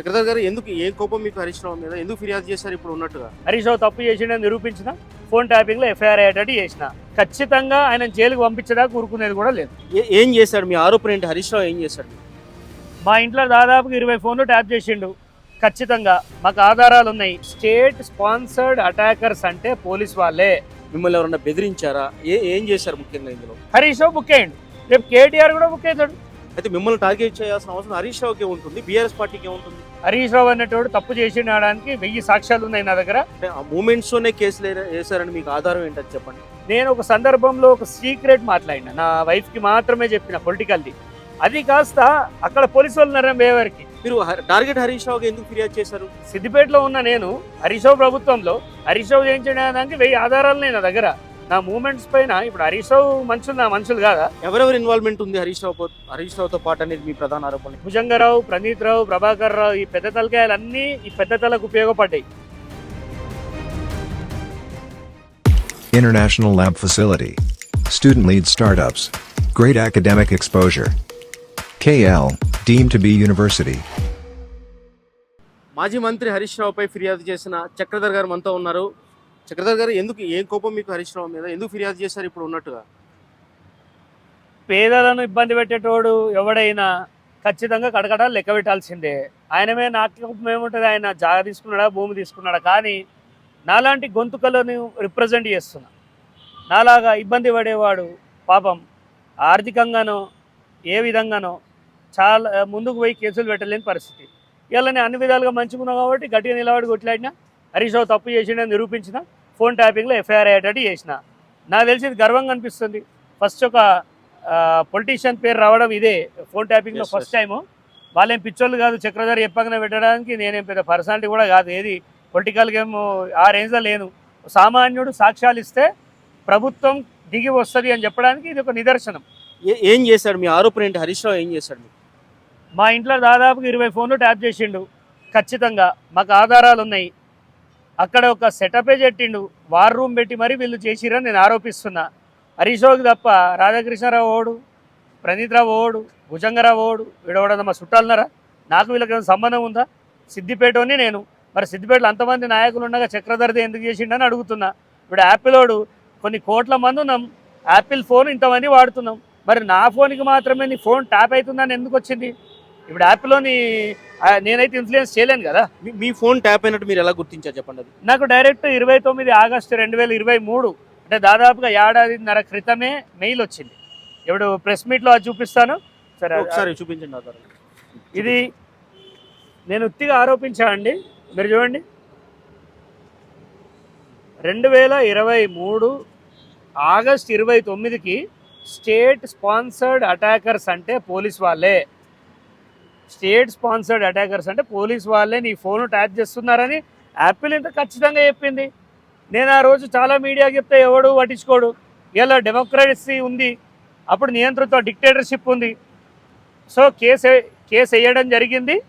చక్రధర్ గారు ఎందుకు ఏ కోపం మీకు హరీష్ రావు మీద? ఎందుకు ఫిర్యాదు చేశారు ఇప్పుడు ఉన్నట్టుగా? హరీష్ రావు తప్పు చేసిండని నిరూపించిన ఫోన్ ట్యాపింగ్లో ఎఫ్ఐఆర్ అయ్యేటట్టు చేసిన. ఖచ్చితంగా ఆయన జైలుకు పంపించడానికి ఊరుకునేది కూడా లేదు. ఏ- ఏం చేశాడు? మీ ఆరోపణ ఏంటి? హరీష్ రావు ఏం చేశాడు? మా ఇంట్లో దాదాపుగా ఇరవై ఫోన్లు ట్యాప్ చేసిండు. ఖచ్చితంగా మాకు ఆధారాలు ఉన్నాయి. స్టేట్ స్పాన్సర్డ్ అటాకర్స్ అంటే పోలీస్ వాళ్ళే. మిమ్మల్ని ఎవరన్నా బెదిరించారా? ఏ ఏం చేశారు ముఖ్యంగా ఇందులో? హరీష్ రావు బుక్ అయ్యండు. రేపు కేటీఆర్ కూడా బుక్ అవుతాడు. అయితే మిమ్మల్ని టార్గెట్ చేయాల్సిన అవసరం హరీష్ రావుకి ఉంటుంది బీఆర్ఎస్ పార్టీకి ఏముంటుంది హరీష్ రావు అనేటోడు తప్పు చేసినాడానికి వెయ్యి సాక్ష్యాలు ఉన్నాయి నా దగ్గర. ఆ మూమెంట్స్లోనే కేసులు వేశారని మీకు ఆధారం ఏంటని చెప్పండి. నేను ఒక సందర్భంలో ఒక సీక్రెట్ మాట్లాడిన నా వైఫ్కి మాత్రమే చెప్పిన పొలిటికల్ది అది కాస్త అక్కడ పోలీసు వాళ్ళు ఉన్నారా మేవరికి మీరు హ- టార్గెట్ హరీష్ రావుకి ఎందుకు ఫిర్యాదు చేశారు? సిద్దిపేటలో ఉన్న నేను హరీష్ రావు ప్రభుత్వంలో హరీష్ రావు చేయించడానికి వెయ్యి ఆధారాలు ఉన్నాయి నా దగ్గర. నా మూమెంట్స్ పైన ఇప్పుడు హరీష్ రావు మనుషులు నా మనుషులు కాదా ఎవరెవరి ఇన్వాల్వ్మెంట్ ఉంది హరీష్ రావు హరీష్ రావుతో పాటు అనేది మీ ప్రధాన ఆరోపణ భుజంగరావు ప్రణీత్ రావు ప్రభాకర్ రావు ఈ పెద్ద తలకాయలన్నీ ఈ పెద్ద తలకు ఉపయోగపడ్డాయి International Lab Facility. Student lead startups. Great academic exposure. KL, deemed to be university. మాజీ మంత్రి హరీష్ రావుపై ఫిర్యాదు చేసిన చక్రధర్ గారు మనతో ఉన్నారు చక్రధర్ గారు ఎందుకు ఏం కోపం మీకు హరీష్ రావు మీద? ఎందుకు ఫిర్యాదు చేశారు ఇప్పుడు ఉన్నట్టుగా? పేదలను ఇబ్బంది పెట్టేటోడు ఎవడైనా ఖచ్చితంగా కడకడాలు లెక్క పెట్టాల్సిందే. ఆయనమే నాకు ఏముంటుంది? ఆయన జాగ తీసుకున్నాడా? భూమి తీసుకున్నాడా? కానీ నాలాంటి గొంతుకలను రిప్రజెంట్ చేస్తున్నా. నాలాగా ఇబ్బంది పడేవాడు పాపం ఆర్థికంగానో ఏ విధంగానో చాలా ముందుకు పోయి కేసులు పెట్టలేని పరిస్థితి. ఇలా అన్ని విధాలుగా మంచిగా మంచిగున్నా కాబట్టి గట్టిగా నిలబడి కొట్లాడినా హరీష్ రావు తప్పు చేసిండని నిరూపించిన ఫోన్ ట్యాపింగ్లో ఎఫ్ఐఆర్ అయ్యేటట్టు చేసిన. నాకు తెలిసి ఇది గర్వంగా అనిపిస్తుంది. ఫస్ట్ ఒక పొలిటీషియన్ పేరు రావడం ఇదే. ఫోన్ ట్యాపింగ్లో ఫస్ట్. టైము. వాళ్ళేం పిచ్చోళ్ళు కాదు చక్రధర్ చెప్పగానే పెట్టడానికి నేనేం పెద్ద పర్సనాలిటీ కూడా కాదు. ఏది? పొలిటికల్ గేమ్ ఆ రేంజ్లో లేను. సామాన్యుడు సాక్ష్యాలు ఇస్తే ప్రభుత్వం దిగి వస్తుంది అని చెప్పడానికి ఇది ఒక నిదర్శనం. ఏ- చేశాడు? మీ ఆరోపణ ఏంటి? హరీష్ రావు ఏం చేశాడు? మా ఇంట్లో దాదాపుగా ఇరవై ఫోన్లు ట్యాప్ చేసిండు. ఖచ్చితంగా మాకు ఆధారాలు ఉన్నాయి. అక్కడ ఒక సెటపే చెట్టిండు వార్ రూమ్ పెట్టి మరి వీళ్ళు చేసిరని నేను ఆరోపిస్తున్నా. హరిశోక్ తప్ప రాధాకృష్ణరావు ఓడు ప్రణీత్రావు ఓడు భుజంగరావు ఓడు వీడవడం మా చుట్టాలన్నారా? నాకు వీళ్ళకి ఏమైనా సంబంధం ఉందా? సిద్దిపేటని నేను. మరి సిద్దిపేటలో అంతమంది నాయకులు ఉండగా చక్రధర్ది ఎందుకు చేసిండని అడుగుతున్నా. ఇప్పుడు యాపిల్ ఓడు కొన్ని కోట్ల మంది ఉన్నాం. యాపిల్ ఫోన్ ఇంతమంది వాడుతున్నాం. మరి నా ఫోన్కి మాత్రమే నీ ఫోన్ ట్యాప్ అవుతుందని ఎందుకు వచ్చింది? ఇప్పుడు యాప్లోని నేనైతే ఇన్ఫ్లుయెన్స్ చేయలేను కదా. మీ- ఫోన్ ట్యాప్ అయినట్టు మీరు ఎలా గుర్తించారు చెప్పండి అది? నాకు డైరెక్ట్ ఇరవై తొమ్మిది ఆగస్టు రెండు వేల ఇరవై మూడు అంటే దాదాపుగా ఏడాదిన్నర క్రితమే మెయిల్ వచ్చింది. ఇప్పుడు ప్రెస్ మీట్లో అది చూపిస్తాను. సరే ఒకసారి చూపించండి ఇది నేను ఉత్తిగా ఆరోపించా అండి. మీరు చూడండి. రెండు వేల ఇరవై మూడు ఆగస్ట్ ఇరవై తొమ్మిదికి స్టేట్ స్పాన్సర్డ్ అటాకర్స్ అంటే పోలీస్ వాళ్ళే. స్టేట్ స్పాన్సర్డ్ అటాకర్స్ అంటే పోలీస్ వాళ్ళే నీ ఫోన్ ట్యాప్ చేస్తున్నారని యాపిల్ ఇంత ఖచ్చితంగా చెప్పింది. నేను ఆ రోజు చాలా మీడియాకి చెప్తే ఎవడు పట్టించుకోడు. ఇలా డెమోక్రసీ ఉంది. అప్పుడు నియంత్రిత డిక్టేటర్షిప్ ఉంది. సో కేసు కేసు వేయడం జరిగింది.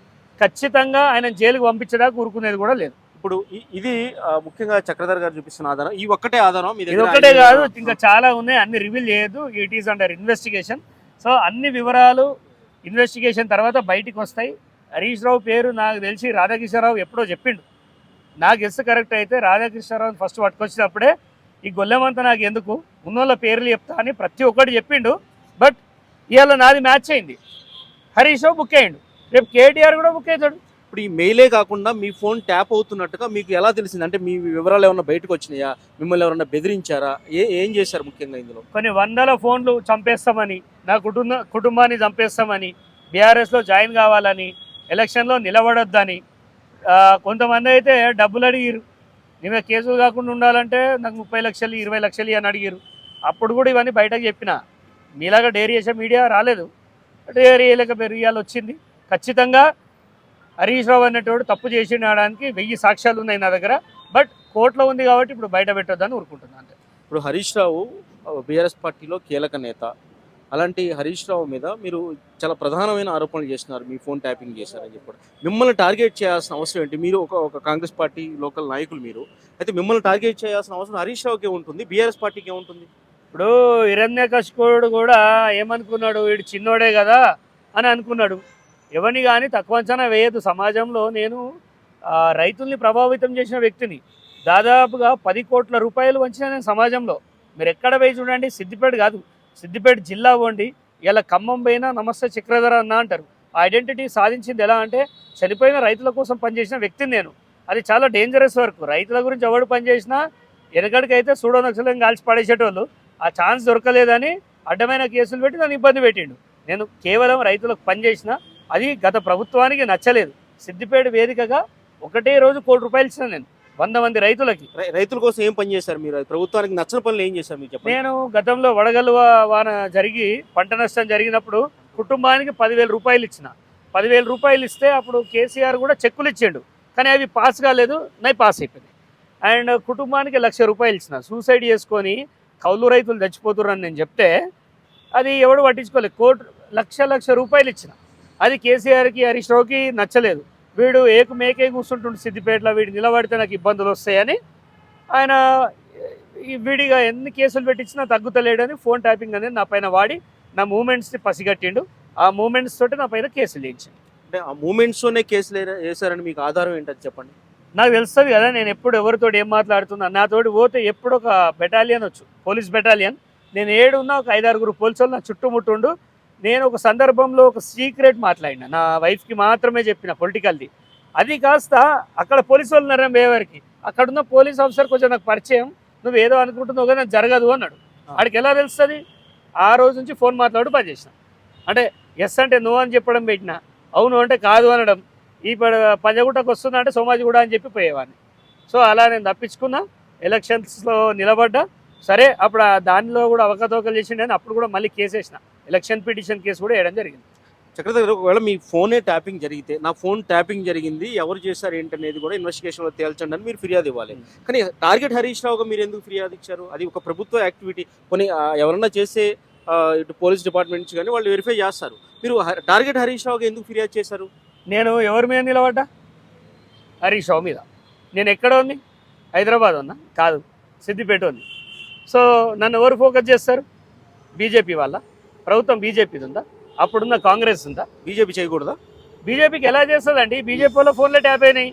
ఖచ్చితంగా ఆయన జైలుకు పంపించడానికి ఊరుకునేది కూడా లేదు. ఇప్పుడు ఇది ముఖ్యంగా చక్రధర్ గారు చూపిస్తున్న ఆధారం. ఈ ఒక్కటే ఆధారం ఇది ఐదు- కాదు ఇంకా చాలా ఉన్నాయి. అన్ని రివీల్ చేయొద్దు. It is under investigation so అన్ని వివరాలు ఇన్వెస్టిగేషన్ తర్వాత బయటికి వస్తాయి. హరీష్ రావు పేరు నాకు తెలిసి రాధాకృష్ణరావు ఎప్పుడో చెప్పిండు. నాకు గెస్ కరెక్ట్ అయితే రాధాకృష్ణరావు ఫస్ట్ పట్టుకొచ్చినప్పుడే ఈ గొల్లెమంతా నాకు ఎందుకు? ఉన్నోళ్ళ పేర్లు చెప్తా అని ప్రతి ఒక్కటి చెప్పిండు. బట్ ఇవాళ నాది మ్యాచ్ అయింది. హరీష్ రావు బుక్ అయ్యిండు. రేపు కేటీఆర్ కూడా బుక్ అవుతాడు. ఇప్పుడు ఈ మెయిలే కాకుండా మీ ఫోన్ ట్యాప్ అవుతున్నట్టుగా మీకు ఎలా తెలిసింది? అంటే మీ వివరాలు ఏమైనా బయటకు వచ్చినాయా? మిమ్మల్ని ఎవరైనా బెదిరించారా? ఏ ఏం చేశారు ముఖ్యంగా ఇందులో? కొన్ని వందల ఫోన్లు చంపేస్తామని నా కుటుంబ కుటుంబాన్ని చంపేస్తామని బీఆర్ఎస్లో జాయిన్ కావాలని ఎలక్షన్లో నిలబడొద్దని కొంతమంది అయితే డబ్బులు అడిగిరు నేను కేసులు కాకుండా ఉండాలంటే నాకు ముప్పై లక్షలు ఇరవై లక్షలు అని అడిగిరు అప్పుడు కూడా ఇవన్నీ బయటకు చెప్పిన. మీలాగా డైరీ చేసే మీడియా రాలేదు. డైరీ చేయలేక పెరిగాలు వచ్చింది. ఖచ్చితంగా హరీష్ రావు అనేటోడు తప్పు చేసినాడానికి వెయ్యి సాక్ష్యాలు ఉన్నాయి నా దగ్గర. బట్ కోర్టులో ఉంది కాబట్టి ఇప్పుడు బయట పెట్టొద్దని ఊరుకుంటున్నాను అంతే. ఇప్పుడు హరీష్ రావు బీఆర్ఎస్ పార్టీలో కీలక నేత. అలాంటి హరీష్ రావు మీద మీరు చాలా ప్రధానమైన ఆరోపణలు చేస్తున్నారు. మీ ఫోన్ ట్యాపింగ్ చేశారని చెప్పారు మిమ్మల్ని టార్గెట్ చేయాల్సిన అవసరం ఏంటి? మీరు ఒక ఒక కాంగ్రెస్ పార్టీ లోకల్ నాయకులు మీరు. అయితే మిమ్మల్ని టార్గెట్ చేయాల్సిన అవసరం హరీష్ రావుకి ఉంటుంది. బీఆర్ఎస్ పార్టీకి ఏముంటుంది? ఇప్పుడు హిరణ్యకశిపుడు కూడా ఏమనుకున్నాడు? వీడు చిన్నోడే కదా అని అనుకున్నాడు. ఎవరిని కానీ తక్కువ అంచనా వేయదు సమాజంలో నేను రైతుల్ని ప్రభావితం చేసిన వ్యక్తిని. దాదాపుగా పది కోట్ల రూపాయలు వంచిన నేను సమాజంలో. మీరు ఎక్కడ పోయి చూడండి సిద్దిపేట కాదు సిద్దిపేట జిల్లా పోండి. ఇలా ఖమ్మం పోయినా నమస్తే చక్రధర అన్న అంటారు. ఆ ఐడెంటిటీ సాధించింది ఎలా అంటే చనిపోయిన రైతుల కోసం పనిచేసిన వ్యక్తిని నేను. అది చాలా డేంజరస్ వర్క్ రైతుల గురించి ఎవడు పనిచేసినా వెనకడికైతే సూడో నక్సలం కాల్చి పడేసేటోళ్ళు. ఆ ఛాన్స్ దొరకలేదని అడ్డమైన కేసులు పెట్టి నన్ను ఇబ్బంది పెట్టిండు. నేను కేవలం రైతులకు పనిచేసిన అది గత ప్రభుత్వానికి నచ్చలేదు. సిద్దిపేట వేదికగా ఒకటే రోజు కోటి రూపాయలు ఇచ్చిన నేను వంద మంది రైతులకి. రైతుల కోసం ఏం పని చేశారు మీరు? ప్రభుత్వానికి నచ్చిన పనులు ఏం చేశారు మీరు నేను గతంలో వడగల్వ వాన జరిగి పంట నష్టం జరిగినప్పుడు కుటుంబానికి పదివేల రూపాయలు ఇచ్చిన. పదివేల రూపాయలు ఇస్తే అప్పుడు కేసీఆర్ కూడా చెక్కులు ఇచ్చిండు. కానీ అవి పాస్ కాలేదు నై పాస్ అయిపోయింది అండ్ కుటుంబానికి లక్ష రూపాయలు ఇచ్చిన. సూసైడ్ చేసుకొని కౌలు రైతులు చచ్చిపోతుర్రని నేను చెప్తే అది ఎవడు పట్టించుకోలేదు. కోటి లక్ష లక్ష రూపాయలు ఇచ్చిన. అది కేసీఆర్కి హరీష్ రావుకి నచ్చలేదు. వీడు ఏకు మేకే కూర్చుంటుండు సిద్దిపేటలో వీడు నిలబడితే నాకు ఇబ్బందులు వస్తాయని ఆయన విడిగా ఎన్ని కేసులు పెట్టించినా తగ్గుతలేడని ఫోన్ ట్యాపింగ్ అనేది నా పైన వాడి నా మూమెంట్స్ని పసిగట్టిండు. ఆ మూమెంట్స్ తోటి నా పైన కేసులు వేయించిండు. అంటే ఆ మూమెంట్స్లోనే కేసులు వేశారని మీకు ఆధారం ఏంటది చెప్పండి. నాకు తెలుస్తుంది కదా నేను ఎప్పుడు ఎవరితో ఏం మాట్లాడుతున్నా నాతోటి పోతే ఎప్పుడు ఒక బెటాలియన్ వచ్చు పోలీస్ బెటాలియన్ నేను ఏడున్నా ఒక ఐదారుగురు పోలీసులు నా చుట్టుముట్టుండు. నేను ఒక సందర్భంలో ఒక సీక్రెట్ మాట్లాడిన. నా వైఫ్కి మాత్రమే చెప్పిన పొలిటికల్ది అది కాస్త అక్కడ పోలీసు వాళ్ళు ఉన్నారని వేవరికి అక్కడున్న పోలీస్ ఆఫీసర్ కొంచెం నాకు పరిచయం. నువ్వు ఏదో అనుకుంటున్నావు కదా నాకు జరగదు అన్నాడు. ఆడికి ఎలా తెలుస్తుంది? ఆ రోజు నుంచి ఫోన్ మాట్లాడు పని చేసిన అంటే ఎస్ అంటే నువ్వు అని చెప్పడం పెట్టిన. అవును అంటే కాదు అనడం. ఈ పంజగుట్టకు వస్తున్నా అంటే సోమాజిగూడ అని చెప్పి పోయేవాడిని. సో అలా నేను తప్పించుకున్నా. ఎలక్షన్స్లో నిలబడ్డా. సరే అప్పుడు ఆ దానిలో కూడా అవకతవకలు చేసిండే అప్పుడు కూడా మళ్ళీ కేసు వేసిన ఎలక్షన్ పిటిషన్ కేసు కూడా వేయడం జరిగింది. చక్రధర్ ఒకవేళ మీ ఫోనే ట్యాపింగ్ జరిగితే నా ఫోన్ ట్యాపింగ్ జరిగింది ఎవరు చేశారు ఏంటనేది కూడా ఇన్వెస్టిగేషన్లో తేల్చండి అని మీరు ఫిర్యాదు ఇవ్వాలి. కానీ టార్గెట్ హరీష్ రావుగా మీరు ఎందుకు ఫిర్యాదు ఇచ్చారు? అది ఒక ప్రభుత్వ యాక్టివిటీ. కొన్ని ఎవరన్నా చేసే ఇటు పోలీస్ డిపార్ట్మెంట్ నుంచి కానీ వాళ్ళు వెరిఫై చేస్తారు. మీరు టార్గెట్ హరీష్ రావుగా ఎందుకు ఫిర్యాదు చేశారు? నేను ఎవరి మీద నిలబడ్డా? హరీష్ రావు మీద. నేను ఎక్కడ ఉంది? హైదరాబాద్ ఉన్నా? కాదు సిద్దిపేట ఉంది. సో నన్ను ఎవరు ఫోకస్ చేస్తారు? బీజేపీ వాళ్ళ. ప్రభుత్వం బీజేపీది ఉందా? అప్పుడున్న కాంగ్రెస్ ఉందా? బీజేపీ చేయకూడదా? బీజేపీకి ఎలా చేస్తుందండి? బీజేపీ వాళ్ళ ఫోన్లే ట్యాప్ అయినాయి.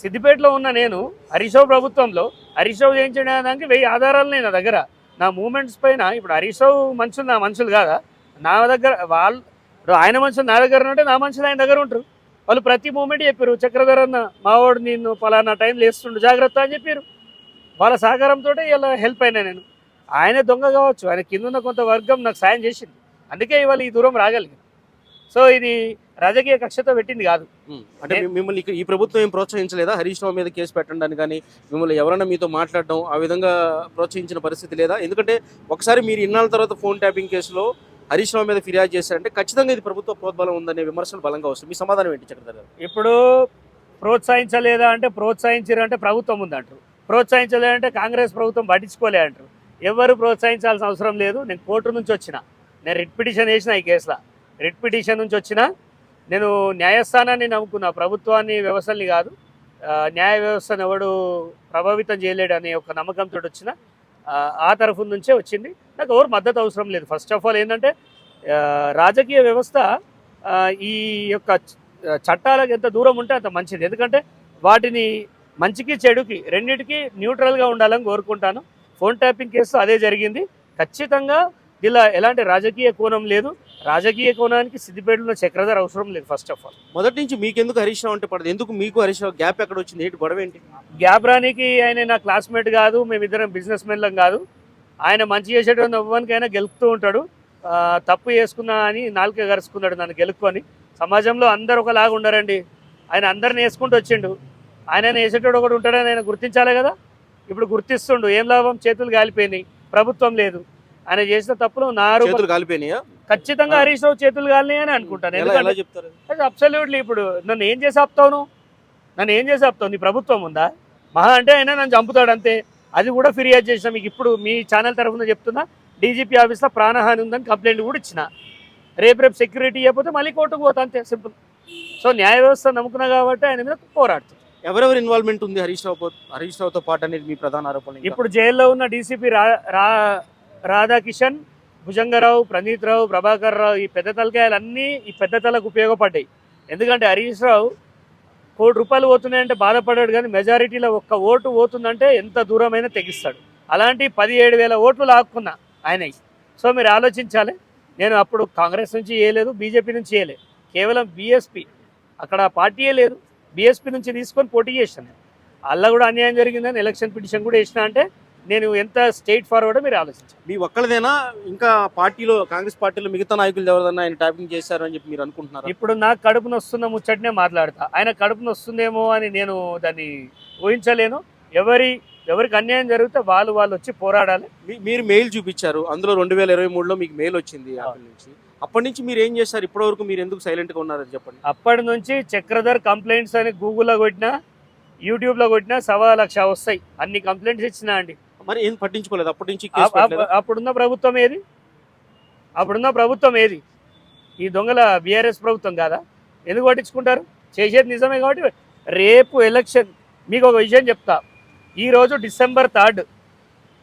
సిద్దిపేటలో ఉన్న నేను హరీష్ ప్రభుత్వంలో హరీష్ రావు చేయించడానికి వెయ్యి ఆధారాలు ఉన్నాయి నా దగ్గర. నా మూమెంట్స్ పైన ఇప్పుడు హరీష్ రావు మనుషులు నా మనుషులు కాదా? నా దగ్గర వాళ్ళు ఇప్పుడు ఆయన మనుషులు నా దగ్గర ఉంటే నా మనుషులు ఆయన దగ్గర ఉంటారు. వాళ్ళు ప్రతి మూమెంట్ చెప్పారు చక్రధర్ అన్న మావాడు నిన్ను పలానా టైం లేస్తుండు జాగ్రత్త అని చెప్పారు వాళ్ళ సహకారంతో ఇలా హెల్ప్ అయినా నేను. ఆయన దొంగ కావచ్చు. ఆయన కింద ఉన్న కొంత వర్గం నాకు సాయం చేసింది. అందుకే ఇవాళ ఈ దూరం రాగలిగింది సో ఇది రాజకీయ కక్షతో పెట్టింది కాదు. అంటే మిమ్మల్ని ఈ ప్రభుత్వం ఏం ప్రోత్సహించలేదా? హరీష్ రావు మీద కేసు పెట్టడానికి కానీ మిమ్మల్ని ఎవరైనా మీతో మాట్లాడడం ఆ విధంగా ప్రోత్సహించిన పరిస్థితి లేదా? ఎందుకంటే ఒకసారి మీరు ఇన్నాళ్ళ తర్వాత ఫోన్ ట్యాపింగ్ కేసులో హరీష్ రావు మీద ఫిర్యాదు చేశారంటే ఖచ్చితంగా ఇది ప్రభుత్వ ప్రోద్బలం ఉందనే విమర్శలు బలంగా వస్తాయి. మీ సమాధానం ఏంటి చక్రధర్ ఇప్పుడు ప్రోత్సహించలేదా అంటే ప్రోత్సహించారు అంటే ప్రభుత్వం ఉందంటారు. ప్రోత్సహించలేదంటే కాంగ్రెస్ ప్రభుత్వం పట్టించుకోలే అంటారు. ఎవరు ప్రోత్సహించాల్సిన అవసరం లేదు. నేను కోర్టు నుంచి వచ్చిన. నేను రిట్ పిటిషన్ వేసిన ఈ కేసులో. రిట్ పిటిషన్ నుంచి వచ్చిన. నేను న్యాయస్థానాన్ని నమ్ముకున్న. ప్రభుత్వాన్ని వ్యవస్థల్ని కాదు. న్యాయ వ్యవస్థను ఎవడు ప్రభావితం చేయలేడు అనే ఒక నమ్మకంతో వచ్చిన. ఆ, తరఫు నుంచే వచ్చింది. నాకు ఎవరు మద్దతు అవసరం లేదు. ఫస్ట్ ఆఫ్ ఆల్ ఏంటంటే రాజకీయ వ్యవస్థ ఈ యొక్క చట్టాలకు ఎంత దూరం ఉంటే అంత మంచిది. ఎందుకంటే వాటిని మంచికి చెడుకి రెండింటికి న్యూట్రల్గా ఉండాలని కోరుకుంటాను. ఫోన్ ట్యాపింగ్ కేసు అదే జరిగింది. ఖచ్చితంగా ఇలా ఎలాంటి రాజకీయ కోణం లేదు. రాజకీయ కోణానికి సిద్దిపేటలో చక్రధర్ అవసరం లేదు ఫస్ట్ ఆఫ్ ఆల్ మొదటి నుంచి మీకెందుకు హరీష్ రావు అంటే పడదు? ఎందుకు మీకు హరీష్ రావు గ్యాప్ ఎక్కడ వచ్చింది? ఏంటి గొడవ ఏంటి? గ్యాప్ రానికి ఆయన నా క్లాస్మేట్ కాదు మేమిద్దరం బిజినెస్ మెన్లం కాదు. ఆయన మంచి చేసేటువంటి ఎవ్వరికైనా గెలుపుతూ ఉంటాడు. తప్పు చేసుకున్నా అని నాలుక గరుచుకున్నాడు నన్ను గెలుపుకొని. సమాజంలో అందరు ఒకలాగా ఉండరండి. ఆయన అందరిని వేసుకుంటూ వచ్చిండు. ఆయన వేసేటోడు ఒకటి ఉంటాడని ఆయన గుర్తించాలి కదా? ఇప్పుడు గుర్తిస్తుండు ఏం లాభం? చేతులు కాలిపోయినాయి ప్రభుత్వం లేదు. ఆయన చేసిన తప్పులు నా ఖచ్చితంగా హరీష్ రావు చేతులు కాలినాయి అని అనుకుంటాను. ఎందుకంటే అబ్సల్యూట్లీ ఇప్పుడు నన్ను ఏం చేసి ఆపుతావు నన్ను ఏం చేసి ఆపుతావు? నీ ప్రభుత్వం ఉందా? మహా అంటే అయినా నన్ను చంపుతాడు అంతే. అది కూడా ఫిర్యాదు చేసిన మీకు ఇప్పుడు మీ ఛానల్ తరఫున చెప్తున్నా డీజీపీ ఆఫీస్లో ప్రాణహాని ఉందని కంప్లైంట్ కూడా ఇచ్చిన. రేపు రేపు సెక్యూరిటీ ఇవ్వకపోతే మళ్ళీ కోర్టుకు పోతా అంతే సింపుల్. సో న్యాయ వ్యవస్థ నమ్ముకున్నా కాబట్టి ఆయన మీద పోరాడుతుంది ఎవరెవరు ఇన్వాల్వ్మెంట్ ఉంది హరీష్ రావు హరీష్ రావుతో పాటు అనేది మీ ప్రధాన ఆరోపణ ఇప్పుడు జైల్లో ఉన్న డీసీపీ రా రా రాధాకిషన్ భుజంగరావు ప్రణీత్ రావు ప్రభాకర్ రావు ఈ పెద్ద తలకాయలన్నీ ఈ పెద్ద తలకు ఉపయోగపడ్డాయి. ఎందుకంటే హరీష్ రావు కోటి రూపాయలు పోతున్నాయంటే బాధపడాడు కానీ మెజారిటీలో ఒక్క ఓటు పోతుందంటే ఎంత దూరమైనా తెగిస్తాడు. అలాంటి పదిహేడు వేల ఓట్లు లాక్కున్నా ఆయన సో మీరు ఆలోచించాలి. నేను అప్పుడు కాంగ్రెస్ నుంచి చేయలేదు బీజేపీ నుంచి చేయలేదు కేవలం బీఎస్పీ అక్కడ పార్టీయే లేదు. బీఎస్పీ నుంచి తీసుకొని పోటీ చేశాను. అలా కూడా అన్యాయం జరిగిందని ఎలక్షన్ పిటిషన్ కూడా వేసిన అంటే నేను ఎంత స్టేట్ ఫార్వర్డ్ మీరు ఆలోచించాలి మీ ఒక్కళ్ళదేనా? ఇంకా పార్టీలో కాంగ్రెస్ పార్టీలో మిగతా నాయకులు ఎవరైనా ఆయన ట్యాపింగ్ చేశారు అని చెప్పి మీరు అనుకుంటున్నారా? ఇప్పుడు నాకు కడుపు నొస్తున్న ముచ్చటనే మాట్లాడతా. ఆయన కడుపు నొస్తుందేమో అని నేను దాన్ని ఊహించలేను. ఎవరి ఎవరికి అన్యాయం జరిగితే వాళ్ళు వాళ్ళు వచ్చి పోరాడాలి. మీరు మెయిల్ చూపించారు. అందులో రెండు వేల ఇరవై మూడులో మీకు మెయిల్ వచ్చింది యాపిల్ నుంచి. అప్పటి నుంచి మీరు ఏం చేశారు? ఇప్పటి వరకు మీరు ఎందుకు సైలెంట్గా ఉన్నారని చెప్పండి. అప్పటి నుంచి చక్రధర్ కంప్లైంట్స్ అని గూగుల్లో కొట్టినా యూట్యూబ్లో కొట్టినా సవా లక్ష వస్తాయి. అన్ని కంప్లైంట్స్ ఇచ్చినా అండి. మరి ఏం పట్టించుకోలేదు? అప్పటి నుంచి? అప్పుడున్న ప్రభుత్వం ఏది? అప్పుడున్న ప్రభుత్వం ఏది? ఈ దొంగల బీఆర్ఎస్ ప్రభుత్వం కాదా? ఎందుకు పట్టించుకుంటారు? చేసేది నిజమే కాబట్టి రేపు ఎలక్షన్ మీకు ఒక విషయం చెప్తా. ఈరోజు డిసెంబర్ థర్డ్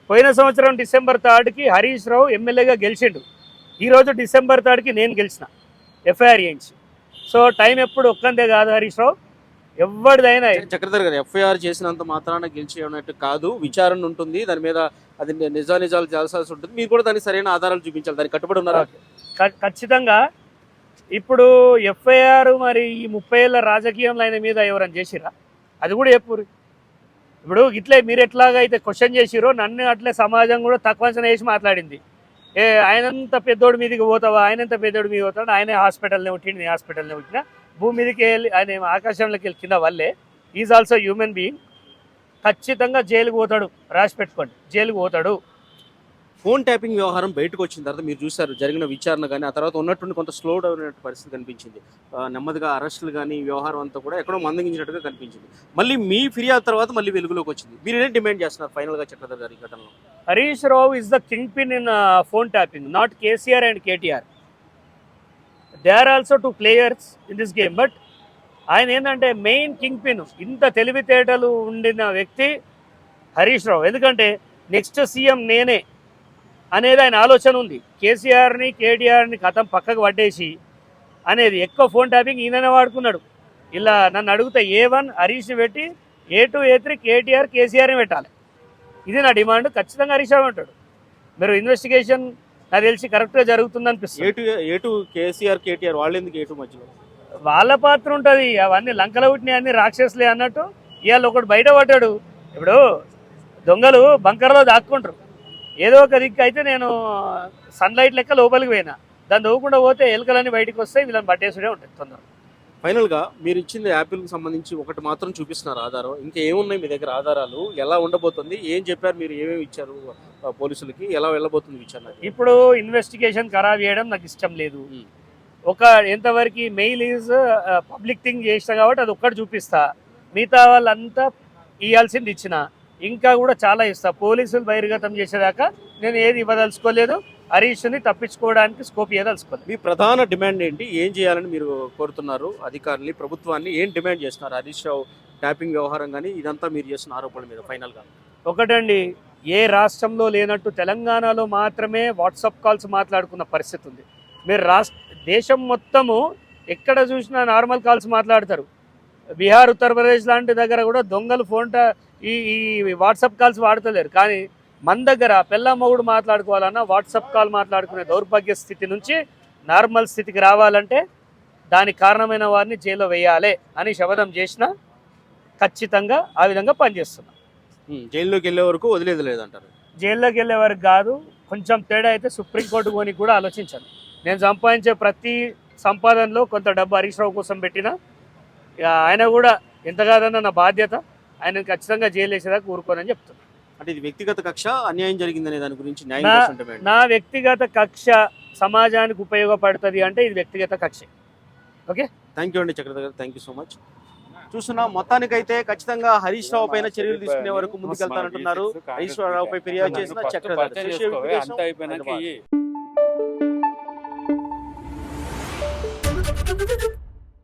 పోయిన సంవత్సరం డిసెంబర్ థర్డ్కి హరీష్ రావు ఎమ్మెల్యేగా గెలిచిండు. ఈరోజు డిసెంబర్ థర్డ్కి నేను గెలిచిన ఎఫ్ఐఆర్ చేయించి. సో టైం ఎప్పుడు ఒక్కందే కాదు హరీష్ రావు. ఎవరిదైనా చక్రధర్ గారు ఎఫ్ఐఆర్ చేసినంత మాత్రాన గెలిచి అన్నట్టు కాదు. విచారణ ఉంటుంది దాని మీద అది నిజా నిజాలు చేయాల్సి ఉంటుంది. మీరు కూడా దానికి సరైన ఆధారాలు చూపించాలి దానికి కట్టుబడి ఉన్నారా? ఖచ్చితంగా ఇప్పుడు ఎఫ్ఐఆర్ మరి ఈ ముప్పై ఏళ్ళ రాజకీయంలో ఆయన మీద ఎవరైనా చేసిరా? అది కూడా చెప్పురు ఇప్పుడు ఇట్లే మీరు ఎట్లాగా అయితే క్వశ్చన్ చేసిరో నన్ను అట్లే సమాజం కూడా తక్కువ అంచనా వేసి మాట్లాడింది. ఏ ఆయనంత పెద్దోడి మీదకి పోతావా? ఆయనంత పెద్దోడి మీద పోతాడు ఆయనే హాస్పిటల్నే ఉట్టిండి నీ హాస్పిటల్నే ఉట్టిన భూమి మీదకి వెళ్ళి ఆయన ఆకాశంలోకి వెళ్ళి కింద వల్లే ఈజ్ ఆల్సో హ్యూమన్ బీయింగ్. ఖచ్చితంగా జైలుకు పోతాడు రాసి పెట్టుకోండి. జైలుకు పోతాడు. ఫోన్ ట్యాపింగ్ వ్యవహారం బయటకు వచ్చిన తర్వాత మీరు చూసారు జరిగిన విచారణ కానీ ఆ తర్వాత ఉన్నటువంటి కొంత స్లో డౌన్ అయిన పరిస్థితి కనిపించింది. నెమ్మదిగా అరెస్టులు కానీ వ్యవహారం అంతా కూడా ఎక్కడో మందగించినట్టుగా కనిపించింది. మళ్ళీ మీ ఫిర్యాదు తర్వాత మళ్ళీ వెలుగులోకి వచ్చింది. మీరు ఏం డిమాండ్ చేస్తున్నారు ఫైనల్గా చక్రధర్ గారి ఘటనలో? Harish Rao is the kingpin in phone tapping not KCR and KTR they are also two players in this game but ఆయన ఏంటంటే మెయిన్ కింగ్ పిన్ ఇంత తెలివితేటలు ఉండిన వ్యక్తి హరీష్ రావు. ఎందుకంటే నెక్స్ట్ సీఎం నేనే అనేది ఆయన ఆలోచన ఉంది. కేసీఆర్ని కేటీఆర్ని కథం పక్కకు పట్టేసి అనేది ఎక్కువ ఫోన్ ట్యాపింగ్ ఈయననే వాడుకున్నాడు. ఇలా నన్ను అడిగితే ఏ వన్ హరీష్ని పెట్టి A two A three KTR కేసీఆర్ని పెట్టాలి. ఇది నా డిమాండ్. ఖచ్చితంగా హరీష్ అంటాడు. మీరు ఇన్వెస్టిగేషన్ నాకు తెలిసి కరెక్ట్గా జరుగుతుంది అనిపిస్తుంది. Two A two KCR KTR వాళ్ళు ఎందుకు ఏ టూ మధ్యలో? వాళ్ళ పాత్ర ఉంటుంది. అవన్నీ లంకల పుట్టినాయి అన్ని రాక్షసులే అన్నట్టు. ఇవాళ ఒకడు బయట పడ్డాడు. ఇప్పుడు దొంగలు బంకర్లో దాక్కుంటారు. ఏదో ఒక దిక్కు అయితే నేను సన్లైట్ లెక్క లోపలికి పోయినా. దాన్ని దవ్వకుండా పోతే ఎలుకలన్నీ బయటకు వస్తాయి వీళ్ళని పట్టేసుడే ఉంటుంది తొందర ఫైనల్గా మీరు ఇచ్చింది యాపిల్కి సంబంధించి ఒకటి మాత్రం చూపిస్తున్నారు ఆధారం. ఇంకా ఏమున్నాయి మీ దగ్గర ఆధారాలు? ఎలా ఉండబోతుంది? ఏం చెప్పారు మీరు? ఏమేమి ఇచ్చారు పోలీసులకి? ఎలా వెళ్ళబోతుంది విచారణ ఇప్పుడు ఇన్వెస్టిగేషన్ ఖరాబ్ చేయడం నాకు ఇష్టం లేదు. ఒక ఎంతవరకు మెయిల్ ఈజ్ పబ్లిక్ థింగ్ చేసిన కాబట్టి అది ఒక్కటి చూపిస్తా. మిగతా వాళ్ళంతా ఇవ్వాల్సింది ఇచ్చిన. ఇంకా కూడా చాలా ఇస్తా. పోలీసులు బహిర్గతం చేసేదాకా నేను ఏది ఇవ్వదలుచుకోలేదు. హరీష్ని తప్పించుకోవడానికి స్కోప్ ఇవ్వదలుచుకోలేదు మీ ప్రధాన డిమాండ్ ఏంటి? ఏం చేయాలని మీరు కోరుతున్నారు? అధికారుల్ని ప్రభుత్వాన్ని ఏం డిమాండ్ చేస్తున్నారు? హరీష్ రావు ట్యాపింగ్ వ్యవహారం కానీ ఇదంతా మీరు చేస్తున్న ఆరోపణల మీద ఫైనల్గా ఒకటండి ఏ రాష్ట్రంలో లేనట్టు తెలంగాణలో మాత్రమే వాట్సాప్ కాల్స్ మాట్లాడుకున్న పరిస్థితి ఉంది. మీరు రాష్ట్ర దేశం మొత్తము ఎక్కడ చూసినా నార్మల్ కాల్స్ మాట్లాడతారు. బీహార్ ఉత్తరప్రదేశ్ లాంటి దగ్గర కూడా దొంగలు ఫోన్ టా- ఈ ఈ వాట్సాప్ కాల్స్ వాడతలేరు. కానీ మన దగ్గర పెళ్ళ మొగుడు మాట్లాడుకోవాలన్నా వాట్సాప్ కాల్ మాట్లాడుకునే దౌర్భాగ్య స్థితి నుంచి నార్మల్ స్థితికి రావాలంటే దానికి కారణమైన వారిని జైల్లో వేయాలి అని శపథం చేసిన ఖచ్చితంగా ఆ విధంగా పనిచేస్తున్నాం. జైల్లోకి వెళ్ళే వరకు వదిలేదు లేదంటారు. జైల్లోకి వెళ్ళే వరకు కాదు కొంచెం తేడా అయితే సుప్రీంకోర్టు పోని కూడా ఆలోచించాను. నేను సంపాదించే ప్రతి సంపాదనలో కొంత డబ్బు హరీష్ రావు కోసం పెట్టిన ఆయన కూడా ఎంత కాదన్న నా బాధ్యత. ఆయన ఖచ్చితంగా జైలు వేసేదాకా ఊరుకోనని చెప్తున్నాను అంటే ఇది వ్యక్తిగత కక్ష అన్యాయం జరిగిందనే దాని గురించి న్యాయం నా- వ్యక్తిగత కక్ష సమాజానికి ఉపయోగపడుతుంది అంటే ఇది వ్యక్తిగత కక్ష. థ్యాంక్ యూ అండి చక్రధర్ గారు. థ్యాంక్ యూ సో మచ్ చూస్తున్నా మొత్తానికైతే ఖచ్చితంగా హరీష్ రావు పైన చర్యలు తీసుకునే వరకు ముందుకెళ్తానంటున్నారు. హరీష్ రావు పై ఫిర్యాదు చేసిన చక్రధర్. అయిపోయినాక.